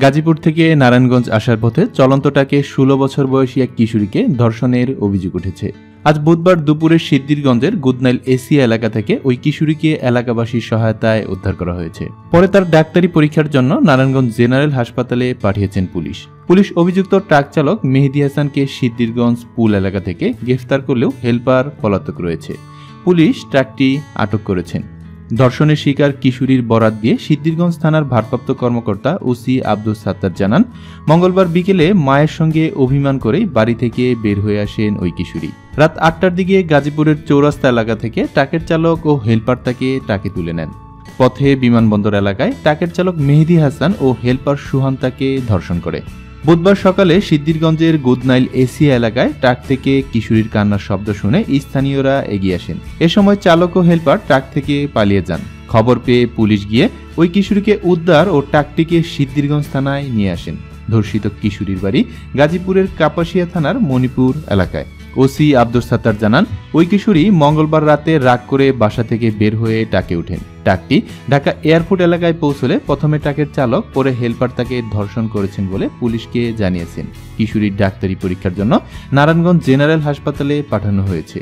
গাজীপুর থেকে নারায়ণগঞ্জ আসার পথে চলন্তটাকে ষোলো বছর বয়সী এক কিশোরীকে ধর্ষণের অভিযোগ উঠেছে। আজ বুধবার দুপুরে সিদ্দিরগঞ্জের গুদনাইল এসিয়া এলাকা থেকে ওই কিশোরীকে এলাকাবাসীর সহায়তায় উদ্ধার করা হয়েছে। পরে তার ডাক্তারি পরীক্ষার জন্য নারায়ণগঞ্জ জেনারেল হাসপাতালে পাঠিয়েছেন পুলিশ। পুলিশ অভিযুক্ত ট্রাক চালক মেহেদি হাসানকে সিদ্দিরগঞ্জ পুল এলাকা থেকে গ্রেফতার করলেও হেলপার পলাতক রয়েছে। পুলিশ ট্রাকটি আটক করেছেন। ধর্ষণের শিকার কিশোরীর বরাত দিয়ে সিদ্ধিরগঞ্জ থানার ভারপ্রাপ্ত কর্মকর্তা ওসি আব্দুল সাত্তার জানান, মঙ্গলবার বিকেলে মায়ের সঙ্গে অভিমান করেই বাড়ি থেকে বের হয়ে আসেন ওই কিশোরী। রাত আটটার দিকে গাজীপুরের চৌরাস্তা এলাকা থেকে ট্রাকের চালক ও হেলপার তাকে টাকে তুলে নেন। পথে বিমানবন্দর এলাকায় ট্রাকের চালক মেহেদি হাসান ও হেলপার সুহান তাকে ধর্ষণ করে। বুধবার সকালে সিদ্দিরগঞ্জের গুদনাইল এসি এলাকায় ট্রাক থেকে কিশোরীর কান্নার শব্দ শুনে স্থানীয়রা এগিয়ে আসেন। এ সময় চালক ও হেলপার ট্রাক থেকে পালিয়ে যান। খবর পেয়ে পুলিশ গিয়ে ওই কিশোরীকে উদ্ধার ও ট্রাকটিকে সিদ্ধিরগঞ্জ থানায় নিয়ে আসেন। ধর্ষিত কিশোরীর বাড়ি গাজীপুরের কাপাসিয়া থানার মণিপুর এলাকায়। ওসি আব্দুল সাত্তার জানান, ওই কিশোরী মঙ্গলবার রাতে রাগ করে বাসা থেকে বের হয়ে টাকে ওঠেন। ট্রাকটি ঢাকা এয়ারপোর্ট এলাকায় পৌঁছলে প্রথমে ট্রাকের চালক, পরে হেলপার তাকে ধর্ষণ করেছেন বলে পুলিশকে জানিয়েছেন। কিশোরীর ডাক্তারি পরীক্ষার জন্য নারায়ণগঞ্জ জেনারেল হাসপাতালে পাঠানো হয়েছে।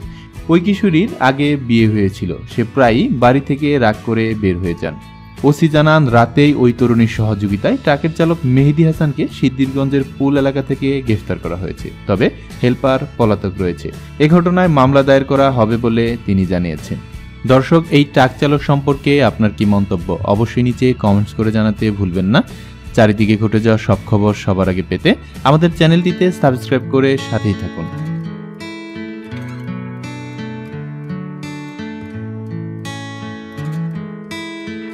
ওই কিশোরীর আগে বিয়ে হয়েছিল। সে প্রায়ই বাড়ি থেকে রাগ করে বের হয়ে যান। ওসি জানান, রাতেই ওই তরুণীর সহযোগিতায় ট্রাকের চালক মেহেদি হাসানকে সিদ্দিরগঞ্জের পুল এলাকা থেকে গ্রেফতার করা হয়েছে। তবে হেলপার পলাতক রয়েছে। এ ঘটনায় মামলা দায়ের করা হবে বলে তিনি জানিয়েছেন। দর্শক, এই ট্রাক চালক সম্পর্কে আপনার কি মন্তব্য? অবশ্যই নিচে কমেন্টস করে জানাতে ভুলবেন না। চারিদিকে ঘটে যাওয়া সব খবর সবার আগে পেতে আমাদের চ্যানেলটিতে সাবস্ক্রাইব করে সাথেই থাকুন।